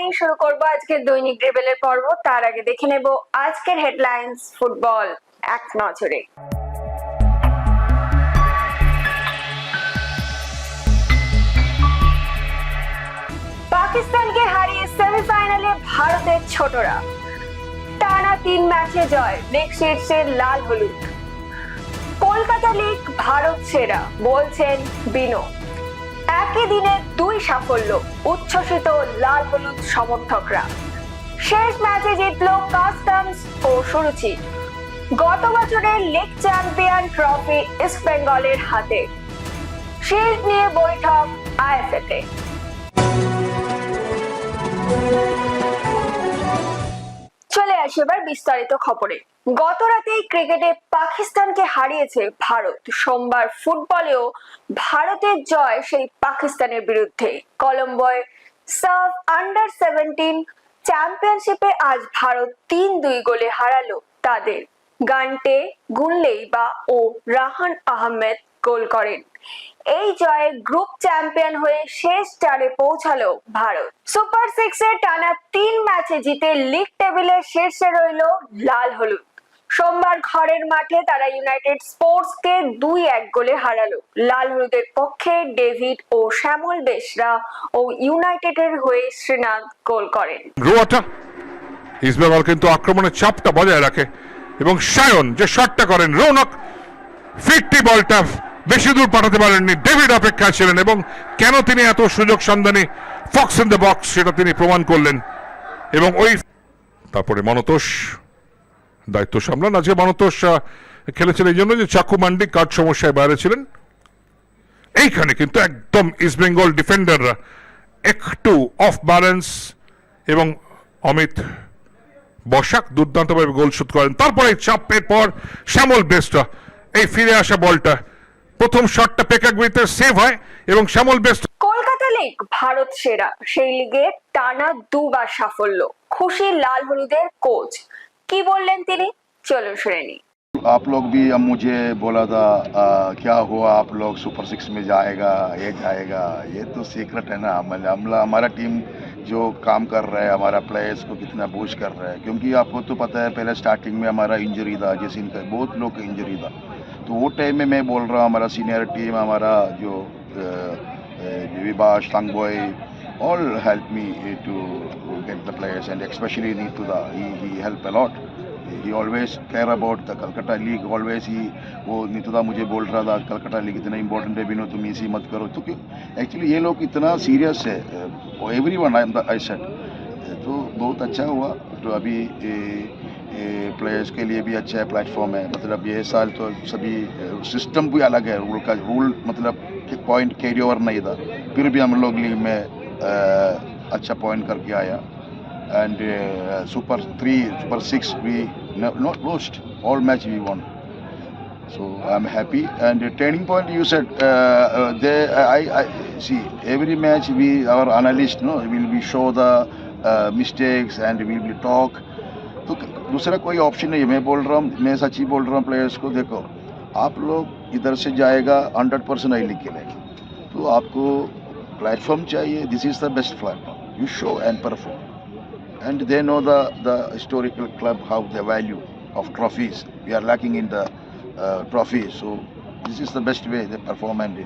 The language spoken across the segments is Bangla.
সায়নী শুরু করব আজকের দৈনিক রেবেলের পর্ব। তার আগে দেখে নেব আজকের হেডলাইন্স ফুটবল এক নজরে। পাকিস্তানকে হারিয়ে সেমিফাইনালে ভারতের ছোটরা। টানা তিন ম্যাচে জয় লেগ শীর্ষে লাল হলুদ। কলকাতা লিগ ভারত সেরা, বলছেন বিনো একই দিনে দুই সাফল্য, উচ্ছ্বসিত লাল হলুদ সমর্থকরা। শেষ ম্যাচে জিতলো কাস্টমস ও সুরুচি। গত বছরের লিগ চ্যাম্পিয়ন ট্রফি ইস্ট বেঙ্গলের হাতে। শিল্ড নিয়ে বৈঠক আইএফএতে চলে আসি এবার বিস্তারিত খবরে। গত রাতেই ক্রিকেটে পাকিস্তানকে হারিয়েছে ভারত। সোমবার ফুটবলেও ভারতের জয় সেই পাকিস্তানের বিরুদ্ধে। কলম্বোয় সার্ভ আন্ডার সেভেন্টিন চ্যাম্পিয়নশিপে আজ ভারত তিন দুই গোলে হারালো তাদের। গান্টে গুনলেই বা ও রাহান আহমেদ গোল করেন। এই জয়ে গ্রুপ চ্যাম্পিয়ন হয়ে শেষ চারে পৌঁছালো ভারত। সুপার সিক্সে টানা তিন ম্যাচে জিতে লিগ টেবিলের শীর্ষে রইল লাল হলুদ। সোমবার ঘরের মাঠে তারা ইউনাইটেড স্পোর্টসকে দুই এক গোলে হারালো। লাল হলুদের পক্ষে ডেভিড ও শ্যামল বেশরা ও ইউনাইটেডের হয়ে শ্রীনাথ গোল করেন। রোয়াটা কিন্তু আক্রমণের চাপটা বজায় রাখে এবং সায়ন যে শটটা করেন রৌনক ফিফটি বলটা বেশি দূর পাঠাতে পারেননি, ডেভিড অপেক্ষা ছিলেন এবং কেন তিনি এত সুযোগ সন্ধানী ফক্স ইন দ্য বক্স সেটা তিনি প্রমাণ করলেন। এবং ওই তারপরে মনতোষ দায়িত্ব সামলান। আজকে মনতোষ খেলেছেন এই জন্য যে চাকু মান্ডি কার্ড সমস্যায় বাইরে ছিলেন। এইখানে কিন্তু একদম ইস্টবেঙ্গল ডিফেন্ডাররা একটু অফ ব্যালেন্স এবং অমিত বসাক দুর্দান্তভাবে গোল শুট করেন। তারপরে চাপের পর শ্যামল বেস্টরা এই ফিরে আসা বলটা। প্রথম শটটা পেকাগুইতে সেভ হয় এবং শ্যামল বেস্ট কলকাতা লিগ ভারত সেরা। সেই লিগে টানা দুবার সাফল্য। খুশি লাল হলুদের কোচ কি বললেন তিনি চলুন শুনে নিই आप लोग भी अब मुझे बोला था आ, क्या हुआ आप लोग सुपर सिक्स में जाएगा ये जाएगा ये तो सीक्रेट है ना मतलब हम हमारा टीम जो काम कर रहा है हमारा प्लेयर्स को कितना बूस्ट कर रहा है क्योंकि आपको तो पता है पहले स्टार्टिंग में हमारा इंजरी था जैसे इनका बहुत लोग का इंजरी था तो वो टाइम में मैं बोल रहा हूँ हमारा सीनियर टीम हमारा जो Vibhash टंगबॉय all helped me to get the players and especially Nituda he, he helped a lot. He always care about the Calcutta League. Always he वो नितुदा मुझे बोल रहा था कलकत्ता लीग इतना इंपॉर्टेंट है बिनो तुम इसी मत करो तो एक्चुअली ये लोग इतना सीरियस है every one I I set तो बहुत अच्छा हुआ तो अभी प्लेयर्स के लिए भी अच्छा प्लेटफॉर्म है मतलब ये साल तो सभी सिस्टम भी अलग है रूल का रूल मतलब पॉइंट कैरी ओवर नहीं था फिर भी हम लोग लीग में अच्छा पॉइंट करके आया। And super three super six भी not lost all match we won so I am happy and turning point you set they I I see every match we our analyst know will be show the mistakes and will be talk तो दूसरा कोई ऑप्शन नहीं है। मैं बोल रहा हूँ, मैं सच ही बोल रहा हूँ प्लेयर्स को, देखो, आप लोग इधर से जाएगा हंड्रेड परसेंट आई लिख के लेंगे। तो आपको प्लेटफॉर्म चाहिए this is the best platform you show and perform and they know the the historical club how the value of trophies we are lacking in the uh, trophies so this is the best way they perform and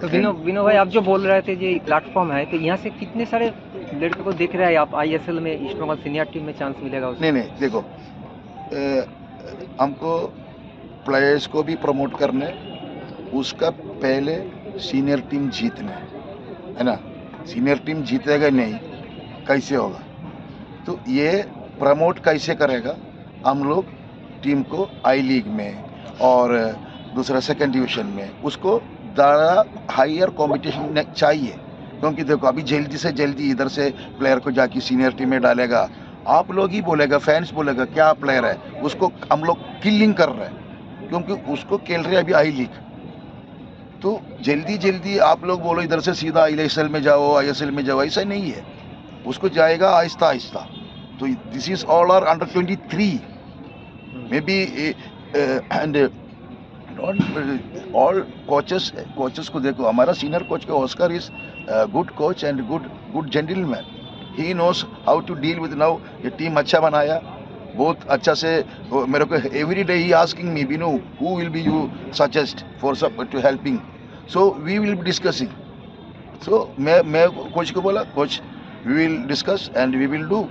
तो विनो विनो भाई आप जो बोल रहे थे ये प्लेटफॉर्म है तो यहाँ से कितने सारे लड़कों को देख रहे हैं? आप आईएसएल में ईस्ट बंगाल सीनियर टीम में चांस मिलेगा उसको? नहीं नहीं देखो हमको प्लेयर्स को भी प्रमोट करने उसका पहले सीनियर टीम जीतना है। है ना? सीनियर टीम जीतेगा नहीं, कैसे होगा? तो ये प्रमोट कैसे करेगा? हम लोग टीम को आई लीग में और दूसरा सेकंड डिवीज़न में। उसको ज़्यादा हायर कॉम्पिटिशन चाहिए, क्योंकि देखो, अभी जल्दी से जल्दी इधर से प्लेयर को जाके सीनियर टीम में डालेगा। आप लोग ही बोलेगा फैंस बोलेगा, क्या प्लेयर है? उसको हम लोग किलिंग कर रहे हैं, क्योंकि उसको खेल रहे अभी आई लीग तो जल्दी जल्दी आप लोग बोलो, इधर से सीधा आईएसएल में जाओ आईएसएल में जाओ, ऐसा नहीं है। उसको जाएगा आहिस्ता आहिस्ता। तो this is all are under twenty three maybe and all coaches coaches को देखो, हमारा सीनियर कोच का Oscar is good coach and good good gentleman he knows how to deal with now ये टीम अच्छा बनाया। बहुत अच्छा से मेरे को every day he asking me Bino who will be you suggest for सब to helping so we will be discussing so मैं मैं कोच को बोला coach we will discuss and we will do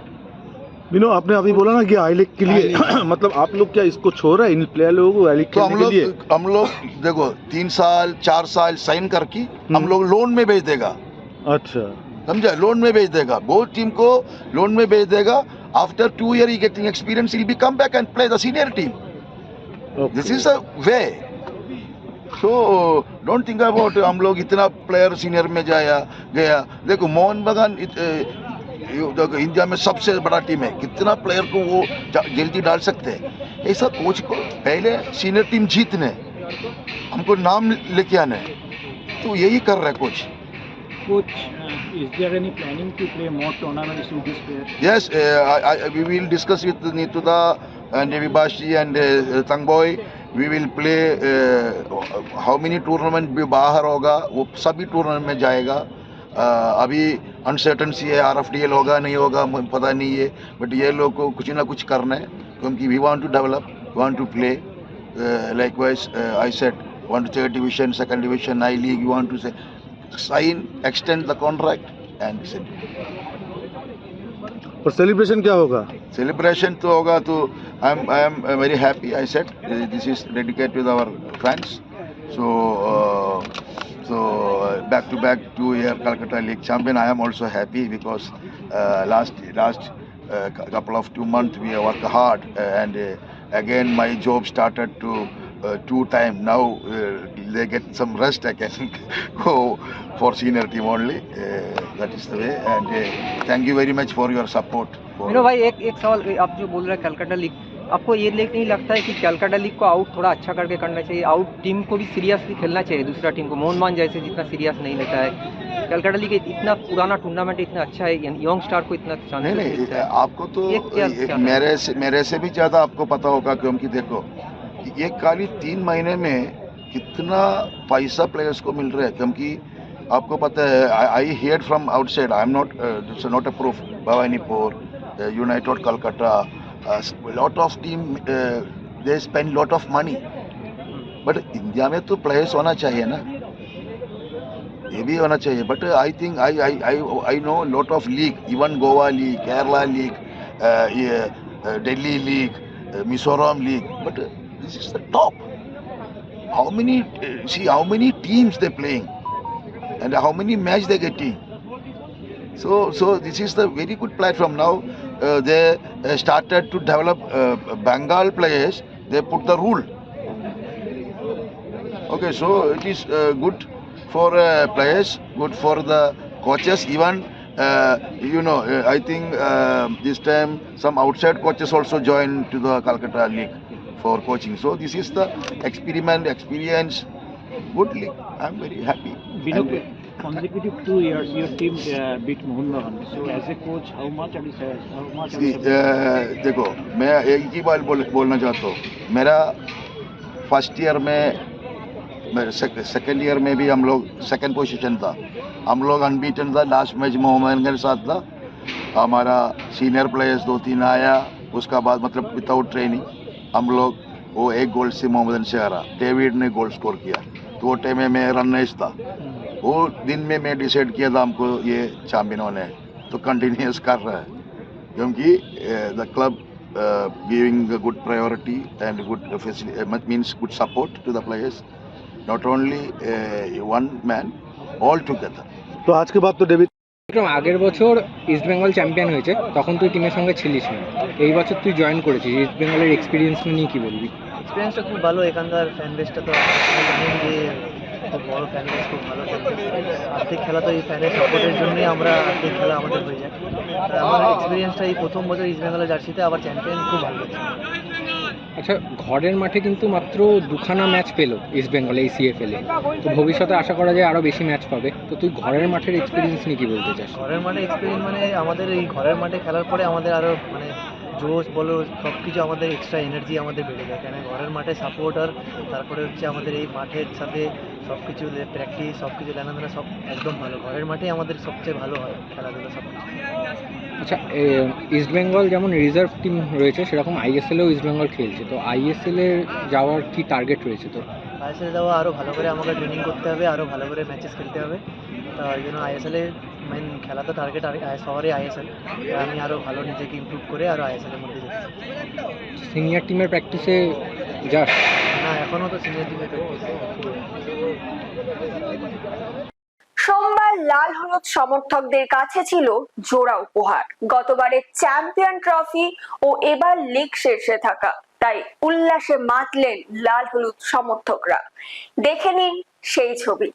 Bino आपने अभी बोला ना कि आई लीग के लिए मतलब आप लोग क्या इसको छोड़ रहे हैं? इन प्लेयर लोगों को आई लीग तो हम के लिए? लोग हम लोग देखो तीन साल चार साल साइन करके हम हम्म। लोग लोन में भेज देगा। अच्छा। समझा? लोन में भेज देगा। बहुत टीम को लोन में भेज देगा। Two year getting experience will be come back and play the senior team okay this is a way so don't think about हम लोग इतना प्लेयर सीनियर में जाया गया देखो मोहन बगान इत- अ, ये देखो, इंडिया में सबसे बड़ा टीम है कितना प्लेयर को वो जल्दी डाल सकते हैं ऐसा कोच को पहले सीनियर टीम जीतने हमको नाम लेके आने तो यही कर रहा है coach Coach, uh, is there any planning to play more tournaments with this player? Yes, uh, I, I, we will discuss with Nituda and Vibashi and uh, Tangboy. Will play uh, how many tournament भी बाहर होगा वो सभी टूर्नामेंट में जाएगा uh, अभी अनसर्टनसी है आर एफ़ डी एल होगा नहीं होगा पता नहीं है बट ये लोग को कुछ ना कुछ करना है क्योंकि we want to develop want to play likewise I set want to third division second division I league want to say sign extend the contract and और सेलिब्रेशन क्या होगा celebration to hoga to i'm i am uh, very happy i said uh, this is dedicated to our fans so uh, so uh, back to back two year calcutta league champion i am also happy because uh, last last uh, cou- couple of two months we worked hard uh, and uh, again my job started to uh, two time now uh, they get some rest i can go for senior team only. Uh, that is the way. And uh, thank you very much for your support. For Meenu भाई एक एक सवाल आप जो बोल रहे हैं कलकत्ता लीग आपको ये लीग नहीं लगता है कि कलकत्ता लीग को आउट थोड़ा अच्छा करके करना चाहिए? आउट टीम को भी सीरियसली खेलना चाहिए दूसरा टीम को? मोहन मान जैसे जितना सीरियस नहीं लेता है। कलकत्ता लीग इतना पुराना टूर्नामेंट इतना अच्छा है यंग स्टार को इतना नहीं नहीं है। आपको तो मेरे से मेरे से भी ज़्यादा आपको पता होगा क्योंकि देखो ये खाली तीन महीने में कितना पैसा प्लेयर्स को मिल रहा है? क्योंकि आपको पता है I hear from outside I am not not a proof Bhawanipur United Calcutta lot of team they spend lot of money but India में तो प्लेयर्स होना चाहिए ना। ये भी होना चाहिए। But I think I I I I know lot of league even Goa league Kerala league Delhi league Mizoram league but this is the top how many see how many teams they're playing and how many match they're getting. So so this is the very good platform. Now uh, they uh, started to develop uh, bengal players. They put the rule. Okay, so it is uh, good for uh, players, good for the coaches. Even uh, you know, I think this time some outside coaches also joined to the Calcutta League for coaching. So this is the experiment, experience, good league. I'm very happy. Bino, And- consecutive two years your team uh, beat Mohun Bagan. So as a coach, how much are you? How much See, uh, देखो मैं एक ही बात बोल, बोलना चाहता हूँ मेरा फ़र्स्ट ईयर में मेरे सेकेंड ईयर में भी हम लोग सेकेंड पोजीशन था हम लोग अनबीटन था लास्ट मैच मोहम्मद के साथ था हमारा सीनियर प्लेयर्स दो तीन आया उसका बाद मतलब विदाउट ट्रेनिंग हम लोग वो एक गोल से मोहम्मद शहरा डेविड ने गोल स्कोर किया। तो वो टाइम में मैं नहीं था। वो दिन में मैं डिसाइड किया था हमको ये चैम्पियन होने। तो कंटिन्यूस कर रहा है। क्योंकि the club giving good priority and good means good support to the players not only one man all together तो आज के बाद तो डेविड আগের বছর ইস্ট বেঙ্গল চ্যাম্পিয়ন হয়েছে, তখন তুই টিমের সঙ্গে ছিলিস না। এই বছর তুই জয়েন করেছিস ইস্ট বেঙ্গলের এক্সপিরিয়েন্স নিয়ে কি বলবি? এক্সপিরিয়েন্সটা খুব ভালো, এখানকার ফ্যান বেসটা তো জানেন যে খুব বড় ফ্যান বেস খুব ভালো। আর্থিক খেলা তো এই ফ্যানের সাপোর্টের জন্যই আমরা আর্থিক খেলা আমাদের হয়ে যায়। আমার এক্সপিরিয়েন্সটা এই প্রথম বছর ইস্ট বেঙ্গলের জার্সিতে আবার চ্যাম্পিয়ন খুব ভালো আচ্ছা ঘরের মাঠে কিন্তু মাত্র দুখানা ম্যাচ পেল ইস্ট বেঙ্গল এই সিএফএল তো ভবিষ্যতে আশা করা যায় আরও বেশি ম্যাচ পাবে। তো তুই ঘরের মাঠের এক্সপিরিয়েন্স নিয়ে কি বলতে চাস? ঘরের মাঠে এক্সপিরিয়েন্স মানে আমাদের এই ঘরের মাঠে খেলার পরে আমাদের আরও মানে জোশ বলো সব কিছু আমাদের এক্সট্রা এনার্জি আমাদের বেড়ে যায়। কেন? ঘরের মাঠে সাপোর্টার তারপরে হচ্ছে আমাদের এই মাঠের সাথে সব কিছু প্র্যাকটিস সব কিছু লেনাদেনা সব একদম ভালো। ঘরের মাঠেই আমাদের সবচেয়ে ভালো হয় খেলাধুলা সব কিছু আচ্ছা ইস্টবেঙ্গল যেমন রিজার্ভ টিম রয়েছে সেরকম আইএসএলেও ইস্টবেঙ্গল খেলছে। তো আইএসএলে যাওয়ার কি টার্গেট রয়েছে তো আইএসএলে যাওয়া আরও ভালো করে আমাকে ট্রেনিং করতে হবে আরও ভালো করে ম্যাচেস খেলতে হবে। তো ওই জন্য আইএসএলে মেন খেলা তো টার্গেট শহরে আইএসএল আমি আরও ভালো নিজেকে ইমপ্রুভ করে আরও আইএসএলের মধ্যে যেতে সিনিয়র টিমের প্র্যাকটিসে যাস? না এখনও তো সিনিয়র টিমে প্র্যাকটিস সোমবার লাল হলুদ সমর্থকদের কাছে ছিল জোড়া উপহার। গতবারের চ্যাম্পিয়ন ট্রফি ও এবার লিগ শীর্ষে থাকা। তাই উল্লাসে মাতলেন লাল হলুদ সমর্থকরা। দেখে নিন সেই ছবি।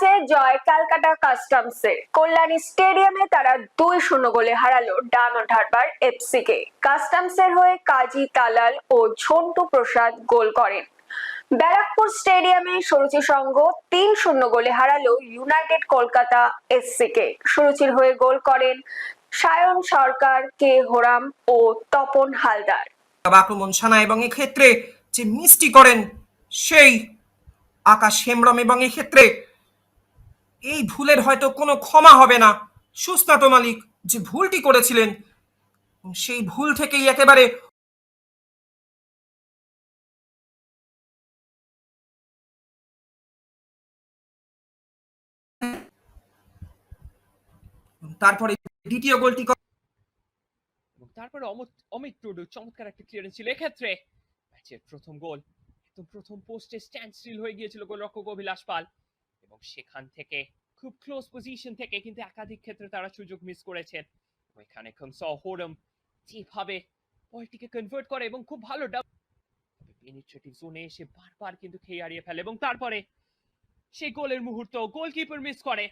ম্যাচে জয় ক্যালকাটা কাস্টমসের কল্যাণী স্টেডিয়ামে তারা দুই শূন্য গোলে হারালো ডায়মন্ড হারবার এফসি কে কাস্টমসের হয়ে কাজী তালাল ও ঝন্টু প্রসাদ গোল করেন। ব্যারাকপুর স্টেডিয়ামে সুরুচি সংঘ তিন শূন্য গোলে হারালো ইউনাইটেড কলকাতা এসসি কে সুরুচির হয়ে গোল করেন সায়ন সরকার, কে হোরাম ও তপন হালদার। আক্রমণ সানা এবং এক্ষেত্রে যে মিষ্টি করেন সেই আকাশ হেমব্রম এবং এক্ষেত্রে এই ভুলের হয়তো কোনো ক্ষমা হবে না। সুস্নাত মালিক, যে ভুলটি করেছিলেন, সেই ভুল থেকেই একেবারে তারপরে দ্বিতীয় গোলটি তারপরে অমিত অমিত টুডু চমৎকার একটা ক্লিয়ারেন্স ছিল এক্ষেত্রে ম্যাচের প্রথম গোল, একদম প্রথম পোস্টে স্ট্যান্ড স্টিল হয়ে গিয়েছিল গোলরক্ষক অভিলাষ পাল। এবং সেখান থেকে খুব ক্লোজ পজিশন থেকে কিন্তু একাধিক ক্ষেত্রে তারা সুযোগ মিস করেছেন। এখানে খমস হোরম যেভাবে বলটিকে কনভার্ট করে এবং খুব ভালো পেনিট্রেটিভ জোনে এসে বারবার কিন্তু খেয়ে হারিয়ে ফেলে এবং তারপরে সেই গোলের মুহূর্ত গোলকিপার মিস করে।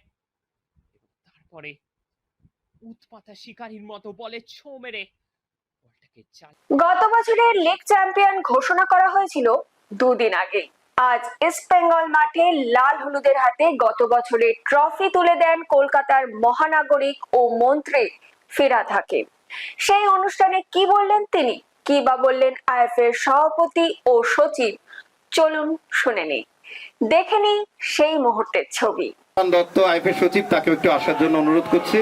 তারপরে উৎপাতা শিকারীর মতো বলে ছো মেরে গত বছরের লিগ চ্যাম্পিয়ন ঘোষণা করা হয়েছিল দুদিন আগে আজ ইস্ট বেঙ্গল মাঠে লাল হলুদের হাতে গত বছরের ট্রফি তুলে দেন কলকাতার মহানাগরিক ও মন্ত্রী ফিরাদ হাকিম। সেই অনুষ্ঠানে কি বললেন তিনি? কি বা বললেন আইএফএর সভাপতি ও সচিব? চলুন শুনে নিই। দেখে নিই সেই মুহূর্তের ছবি। দত্ত আইফের সচিব তাকে একটু আসার জন্য অনুরোধ করছি।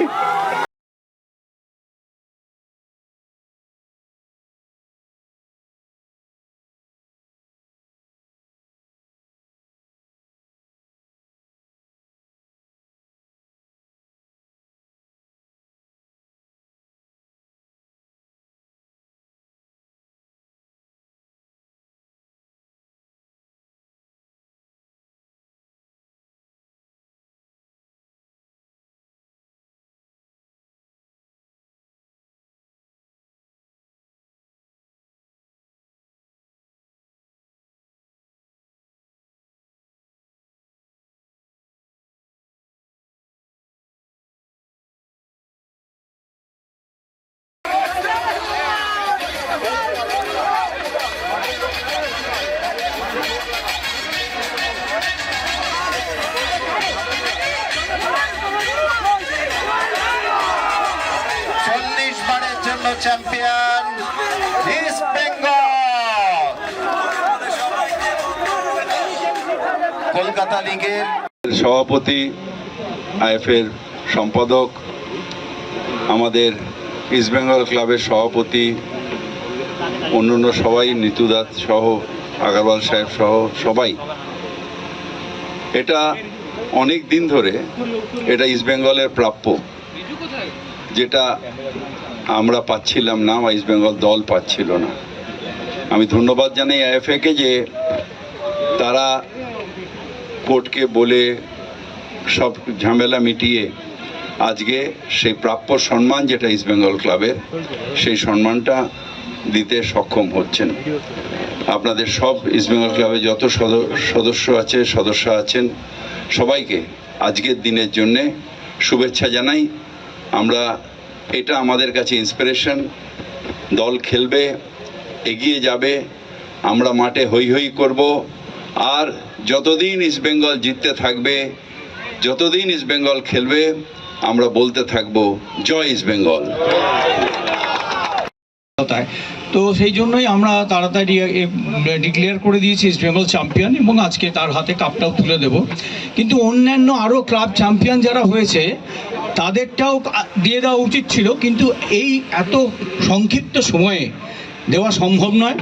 আসন্ন চ্যাম্পিয়ন ইস্ট বেঙ্গল কলকাতা লিগের সভাপতি আইএফের সম্পাদক, আমাদের ইস্টবেঙ্গল ক্লাবের সভাপতি, অন্যান্য সবাই নিতুদাত সহ, আগারওয়াল সাহেব সহ সবাই। এটা অনেক দিন ধরে এটা ইস্টবেঙ্গলের প্রাপ্য, যেটা আমরা পাচ্ছিলাম না বা ইস্টবেঙ্গল দল পাচ্ছিল না। আমি ধন্যবাদ জানাই আইএফএকে যে তারা কোর্টকে বলে সব ঝামেলা মিটিয়ে আজকে সেই প্রাপ্য সম্মান যেটা ইস্টবেঙ্গল ক্লাবের সেই সম্মানটা দিতে সক্ষম হচ্ছেন। আপনাদের সব ইস্টবেঙ্গল ক্লাবে যত সদস্য আছে, সদস্য আছেন, সবাইকে আজকের দিনের জন্যে শুভেচ্ছা জানাই। আমরা এটা আমাদের কাছে ইন্সপিরেশন দল খেলবে, এগিয়ে যাবে। আমরা মাঠে হই হই করব। আর যতদিন ইস্টবেঙ্গল জিততে থাকবে, যতদিন ইস্টবেঙ্গল খেলবে, আমরা বলতে থাকব, জয় ইস্টবেঙ্গল তো সেই জন্যই আমরা তাড়াতাড়ি ডিক্লেয়ার করে দিয়েছি ইস্ট বেঙ্গল চ্যাম্পিয়ন এবং আজকে তার হাতে কাপটাও তুলে দেব। কিন্তু অন্যান্য আরও ক্লাব চ্যাম্পিয়ন যারা হয়েছে তাদেরটাও দিয়ে দেওয়া উচিত ছিল, কিন্তু এই এত সংক্ষিপ্ত সময়ে দেওয়া সম্ভব নয়।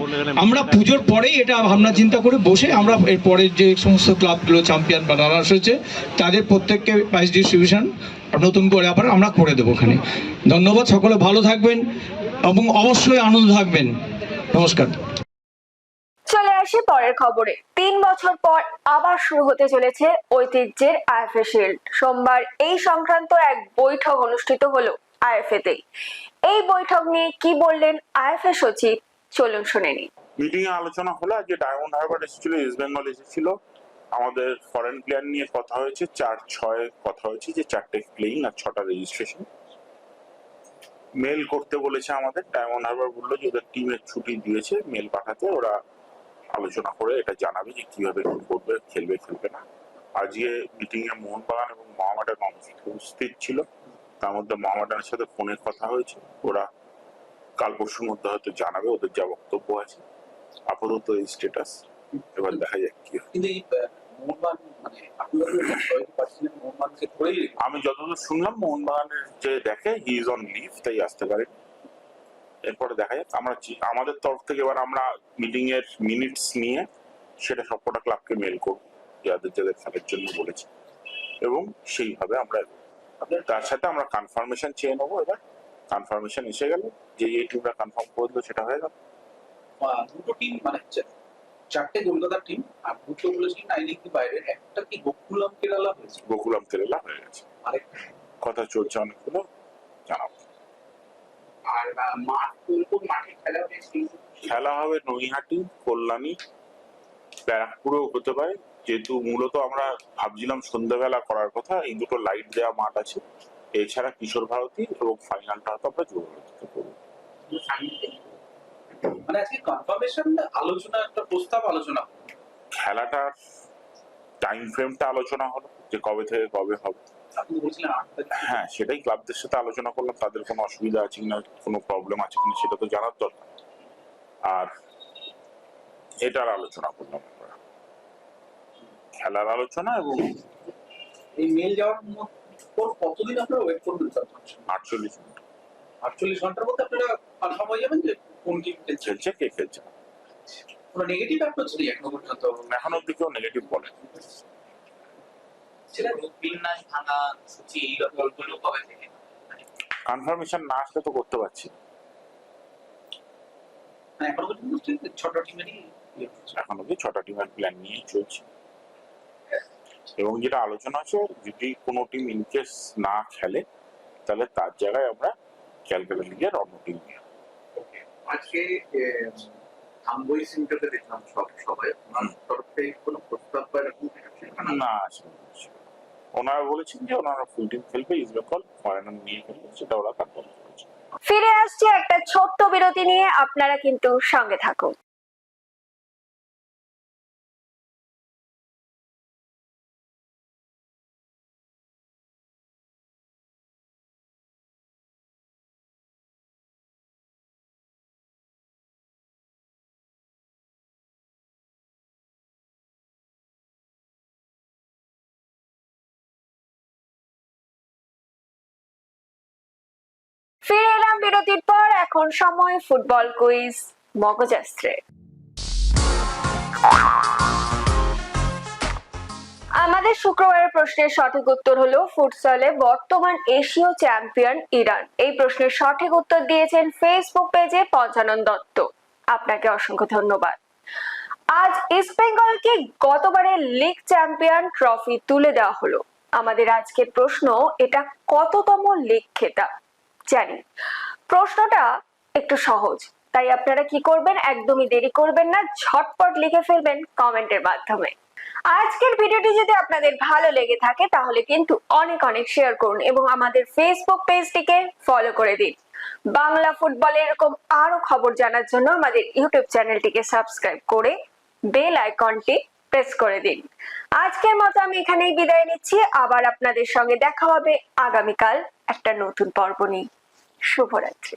আমরা পুজোর পরেই এটা ভাবনা চিন্তা করে বসে আমরা এর পরের যে সমস্ত ক্লাবগুলো চ্যাম্পিয়ন বা রানার্স হয়েছে, তাদের প্রত্যেককে প্রাইজ ডিস্ট্রিবিউশন নতুন করে আবার আমরা করে দেবো ওখানে। ধন্যবাদ, সকলে ভালো থাকবেন এবং অবশ্যই আনন্দ থাকবেন। নমস্কার। আসি পরের খবরে। তিন বছর পর আবার শুরু হতে চলেছে ঐতিহ্যের আইএফএ শিল্ড। সোমবার এই সংক্রান্ত এক বৈঠক অনুষ্ঠিত হলো আইএফএ তে এই বৈঠক নিয়ে কি বললেন আইএফএ সচিব? চলুন শুনে নিন মিটিং এ আলোচনা হলো আজকে ডায়মন্ড হারবার এসেছিল, ইস্ট বেঙ্গল এসেছিল। আমাদের ফরেন প্লেয়ার নিয়ে কথা হয়েছে, চার ছয় কথা হয়েছে, যে চারটে প্লেইং আর ছটা রেজিস্ট্রেশন। মেল করতে বলেছে আমাদের, ডায়মন্ড হারবার বলল যে ওদের টিমের ছুটি দিয়েছে, মেল পাঠাতে, ওরা আলোচনা করে এটা জানাবে যে কীভাবে কি করবে খেলবে খেলবে না। আজকে মিটিং এ মোহনবাগান এবং মহামাডান উপস্থিত ছিল। তার মধ্যে মহামাডানের সাথে ফোনে কথা হয়েছে। ওরা কাল পরশুর মধ্যে হয়তো জানাবে ওদের যা বক্তব্য আছে। আপাতত এই স্ট্যাটাস এবার দেখা যাক কি মানে আমি যতদূর শুনলাম মোহনবাগানের যে দেখে হি ইজ অন লিভ তাই আসতে পারে এরপরে দেখা যাক। আমরা আমাদের তরফ থেকে এবার আমরা মিটিং এর মিনিটস নিয়ে সেটা সবকটা ক্লাবকে মেল করব যাদের যাদের খেলার জন্য বলেছি। এবং সেইভাবে আমরা তার সাথে আমরা কনফার্মেশন চেয়ে নেব এবার। কনফার্মেশন এসে গেল যে এই টিমটা কনফার্ম করে দিল সেটা হয়ে গেল। দুটো টিম মানে চারটে কলকাতার টিম আর দুটো বলেছিলেন আই লিগ বাইরে। একটা কি গোকুলাম কেরালা হয়েছে? গোকুলাম কেরালা হয়ে গেছে। আরেক কথা চলছে অনেকগুলো জানাব। আর মাঠ কোন কোন মাঠে খেলা হয়েছে খেলা হবে নৈহাটি কল্যাণী। ব্যারাকপুরেও হতে পারে। যেহেতু মূলত আমরা ভাবছিলাম সন্ধ্যাবেলা করার কথা এই দুটো লাইট দেওয়া মাঠ আছে। এছাড়া কিশোর ভারতী এবং ফাইনালটা হয়তো আমরা করব মানে আজকে কনফার্মেশন আলোচনা একটা প্রস্তাব আলোচনা খেলাটার টাইম ফ্রেমটা আলোচনা হলো যে কবে থেকে কবে হবে। হ্যাঁ সেটাই ক্লাবদের সাথে আলোচনা করলাম তাদের কোনো অসুবিধা আছে কিনা কোনো প্রবলেম আছে কিনা সেটা তো জানার দরকার। আর এটার আলোচনা করলাম আমরা। খেলার আলোচনা এবং এই মেল যাওয়ার পর কতদিন আপনারা ওয়েট করবেন স্যার আটচল্লিশ মিনিট। আটচল্লিশ ঘণ্টার মধ্যে আপনারা কনফার্ম হয়ে যাবেন যে কোন টিম খেলছে? খেলছে কে খেলছে? কোনো নেগেটিভ অ্যাপ্রোচ নেই এখনও পর্যন্ত? এখন অব্দি কেউ নেগেটিভ বলে সেটা বিন্যাস ভাঙা সূচি এই গল্পগুলো কবে থেকে কনফার্মেশন না আসলে তো করতে পারছি। মানে এখনও পর্যন্ত ছোট টিমেরই হচ্ছে। এখন অব্দি ছটা টিমের প্ল্যান নিয়েই চলছে এবং যেটা আলোচনা আছে যদি কোনো টিম ইনকেস না খেলে তাহলে তার জায়গায় আমরা ক্যালকাটা লিগের অন্য টিম নিয়ে। আজকে আম্বই সিমটাতে দেখলাম সব সবাই তরফ থেকে কোনো প্রস্তাব বা এরকম না? আসলে। ওনারা বলেছেন যে ওনারা ফুল টিম খেলবে ইস্ট বেঙ্গল ফরেনার নিয়ে খেলবে, সেটা ওরা কনফার্ম ফিরে আসছে একটা ছোট্ট বিরতি নিয়ে, আপনারা কিন্তু সঙ্গে থাকুন। বিরতির পর এখন সময় ফুটবল কুইজ মগজাস্ত্রে। আমাদের শুক্রবারের প্রশ্নের সঠিক উত্তর হলো ফুটসলে বর্তমান এশীয় চ্যাম্পিয়ন ইরান। এই প্রশ্নের সঠিক উত্তর দিয়েছেন ফেসবুক পেজে পঞ্চানন দত্ত। আপনাকে অসংখ্য ধন্যবাদ। আজ ইস্ট বেঙ্গলকে গতবারের লিগ চ্যাম্পিয়ন ট্রফি তুলে দেওয়া হলো। আমাদের আজকের প্রশ্ন, এটা কততম লিগ খেতাব? জানি। প্রশ্নটা একটু সহজ। তাই আপনারা কি করবেন? একদমই দেরি করবেন না, ঝটপট লিখে ফেলবেন কমেন্টের মাধ্যমে। আজকের ভিডিওটি যদি আপনাদের ভালো লেগে থাকে, তাহলে কিন্তু অনেক অনেক শেয়ার করুন এবং আমাদের ফেসবুক পেজটিকে ফলো করে দিন। বাংলা ফুটবলের এরকম আরও খবর জানার জন্য আমাদের ইউটিউব চ্যানেলটিকে সাবস্ক্রাইব করে বেল আইকনটি প্রেস করে দিন। আজকের মতো আমি এখানেই বিদায় নিচ্ছি। আবার আপনাদের সঙ্গে দেখা হবে আগামীকাল একটা নতুন পর্ব নিয়ে। শুভরাত্রি।